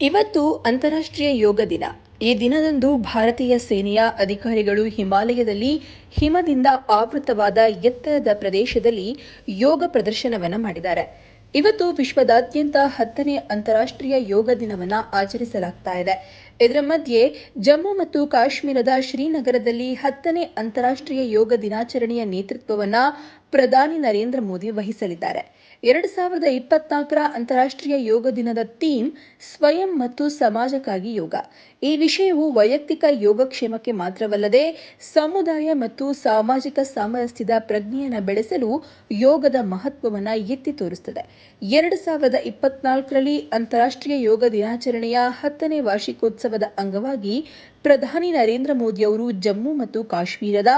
ಇವತ್ತು ಅಂತಾರಾಷ್ಟ್ರೀಯ ಯೋಗ ದಿನ. ಈ ದಿನದಂದು ಭಾರತೀಯ ಸೇನೆಯ ಅಧಿಕಾರಿಗಳು ಹಿಮಾಲಯದಲ್ಲಿ ಹಿಮದಿಂದ ಆವೃತವಾದ ಎತ್ತರದ ಪ್ರದೇಶದಲ್ಲಿ ಯೋಗ ಪ್ರದರ್ಶನವನ್ನು ಮಾಡಿದ್ದಾರೆ. ಇವತ್ತು ವಿಶ್ವದಾದ್ಯಂತ ಹತ್ತನೇ ಅಂತಾರಾಷ್ಟ್ರೀಯ ಯೋಗ ದಿನವನ್ನು ಆಚರಿಸಲಾಗ್ತಾ ಇದೆ. ಇದರ ಮಧ್ಯೆ ಜಮ್ಮು ಮತ್ತು ಕಾಶ್ಮೀರದ ಶ್ರೀನಗರದಲ್ಲಿ ಹತ್ತನೇ ಅಂತಾರಾಷ್ಟ್ರೀಯ ಯೋಗ ದಿನಾಚರಣೆಯ ನೇತೃತ್ವವನ್ನು ಪ್ರಧಾನಿ ನರೇಂದ್ರ ಮೋದಿ ವಹಿಸಲಿದ್ದಾರೆ. ಎರಡು ಸಾವಿರದ ಇಪ್ಪತ್ನಾಲ್ಕರ ಅಂತಾರಾಷ್ಟ್ರೀಯ ಯೋಗ ದಿನದ ಥೀಮ್ ಸ್ವಯಂ ಮತ್ತು ಸಮಾಜಕ್ಕಾಗಿ ಯೋಗ. ಈ ವಿಷಯವು ವೈಯಕ್ತಿಕ ಯೋಗಕ್ಷೇಮಕ್ಕೆ ಮಾತ್ರವಲ್ಲದೆ ಸಮುದಾಯ ಮತ್ತು ಸಾಮಾಜಿಕ ಸಾಮರಸ್ಯದ ಪ್ರಜ್ಞೆಯನ್ನು ಬೆಳೆಸಲು ಯೋಗದ ಮಹತ್ವವನ್ನು ಎತ್ತಿ ತೋರಿಸುತ್ತದೆ ಎರಡು ಸಾವಿರದ ಇಪ್ಪತ್ನಾಲ್ಕರಲ್ಲಿ ಅಂತಾರಾಷ್ಟ್ರೀಯ ಯೋಗ ದಿನಾಚರಣೆಯ ಹತ್ತನೇ ವಾರ್ಷಿಕೋತ್ಸವದ ಅಂಗವಾಗಿ ಪ್ರಧಾನಿ ನರೇಂದ್ರ ಮೋದಿ ಅವರು ಜಮ್ಮು ಮತ್ತು ಕಾಶ್ಮೀರದ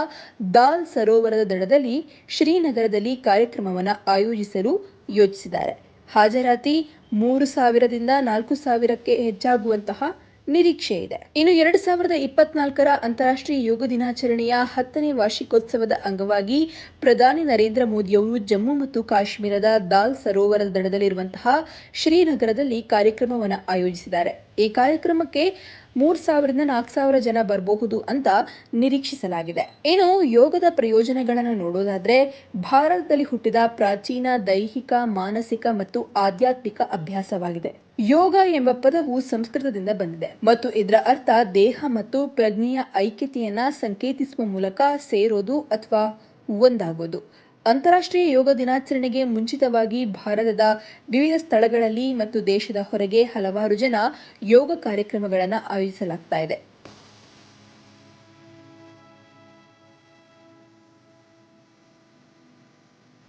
ದಾಲ್ ಸರೋವರದ ದಡದಲ್ಲಿ ಶ್ರೀನಗರದಲ್ಲಿ ಕಾರ್ಯಕ್ರಮವನ್ನು ಆಯೋಜಿಸಲು ಯೋಜಿಸಿದ್ದಾರೆ ಹಾಜರಾತಿ ಮೂರು ಸಾವಿರದಿಂದ ನಾಲ್ಕು ಸಾವಿರಕ್ಕೆ ಹೆಚ್ಚಾಗುವಂತಹ ನಿರೀಕ್ಷೆ ಇದೆ. ಇನ್ನು ಎರಡು ಸಾವಿರದ ಇಪ್ಪತ್ನಾಲ್ಕರ ಅಂತಾರಾಷ್ಟ್ರೀಯ ಯೋಗ ದಿನಾಚರಣೆಯ ಹತ್ತನೇ ವಾರ್ಷಿಕೋತ್ಸವದ ಅಂಗವಾಗಿ ಪ್ರಧಾನಿ ನರೇಂದ್ರ ಮೋದಿಯವರು ಜಮ್ಮು ಮತ್ತು ಕಾಶ್ಮೀರದ ದಾಲ್ ಸರೋವರದ ದಡದಲ್ಲಿರುವಂತಹ ಶ್ರೀನಗರದಲ್ಲಿ ಕಾರ್ಯಕ್ರಮವನ್ನು ಆಯೋಜಿಸಿದ್ದಾರೆ. ಈ ಕಾರ್ಯಕ್ರಮಕ್ಕೆ ಮೂರ್ ಸಾವಿರದಿಂದ ನಾಲ್ಕು ಸಾವಿರ ಜನ ಬರಬಹುದು ಅಂತ ನಿರೀಕ್ಷಿಸಲಾಗಿದೆ. ಇನ್ನು ಯೋಗದ ಪ್ರಯೋಜನಗಳನ್ನು ನೋಡೋದಾದ್ರೆ, ಭಾರತದಲ್ಲಿ ಹುಟ್ಟಿದ ಪ್ರಾಚೀನ ದೈಹಿಕ, ಮಾನಸಿಕ ಮತ್ತು ಆಧ್ಯಾತ್ಮಿಕ ಅಭ್ಯಾಸವಾಗಿದೆ. ಯೋಗ ಎಂಬ ಪದವು ಸಂಸ್ಕೃತದಿಂದ ಬಂದಿದೆ. ಮತ್ತು ಇದರ ಅರ್ಥ ದೇಹ ಮತ್ತು ಪ್ರಜ್ಞೆಯ ಐಕ್ಯತೆಯನ್ನ ಸಂಕೇತಿಸುವ ಮೂಲಕ ಸೇರೋದು ಅಥವಾ ಒಂದಾಗೋದು. ಅಂತಾರಾಷ್ಟ್ರೀಯ ಯೋಗ ದಿನಾಚರಣೆಗೆ ಮುಂಚಿತವಾಗಿ ಭಾರತದ ವಿವಿಧ ಸ್ಥಳಗಳಲ್ಲಿ ಮತ್ತು ದೇಶದ ಹೊರಗೆ ಹಲವಾರು ಜನ ಯೋಗ ಕಾರ್ಯಕ್ರಮಗಳನ್ನು ಆಯೋಜಿಸಲಾಗ್ತಾ ಇದೆ.